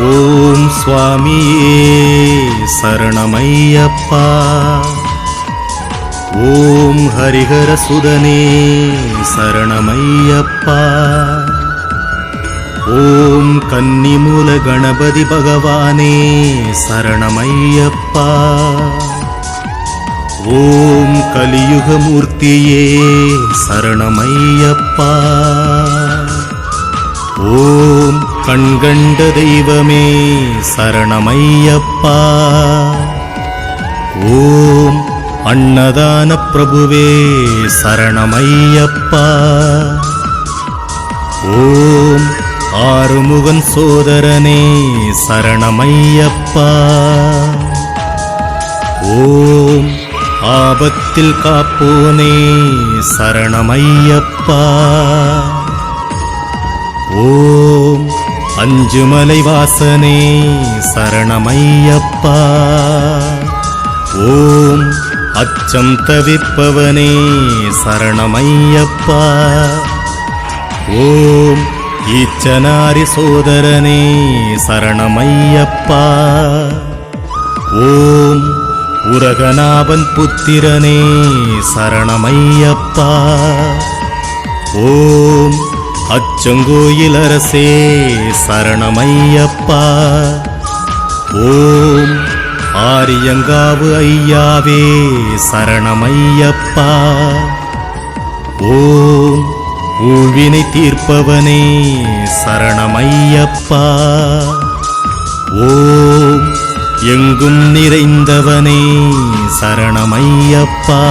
ஓம் சுவாமியே சரணமையப்பா. ஓம் ஹரிஹர சுதனே சரணமையப்பா. ஓம் கன்னிமூல கணபதி பகவானே சரணமையப்பா. ஓம் கலியுகமூர்த்தியே சரணமையப்பா. ஓம் கண்கண்ட தெய்வமே சரணமையப்பா. ஓம் அன்னதான பிரபுவே சரணமையப்பா. ஓம் ஆறுமுகன் சோதரனே சரணமையப்பா. ஓம் ஆபத்தில் காப்போனே சரணமையப்பா. ஓம் அஞ்சுமலை வாசனே சரணமையப்பா. ஓம் அச்சம் தவிப்பவனே சரணமையப்பா. ஓம் ஈச்சனாரி சோதரனே சரணமையப்பா. ஓம் உரகநாபன் புத்திரனே சரணமையப்பா. ஓம் அச்சங்கோயில் அரசே சரணமையப்பா. ஓம் ஆரியங்காவு ஐயாவே சரணமையப்பா. ஓம் ஊழ்வினை தீர்ப்பவனே சரணமையப்பா. ஓம் எங்கும் நிறைந்தவனே சரணமையப்பா.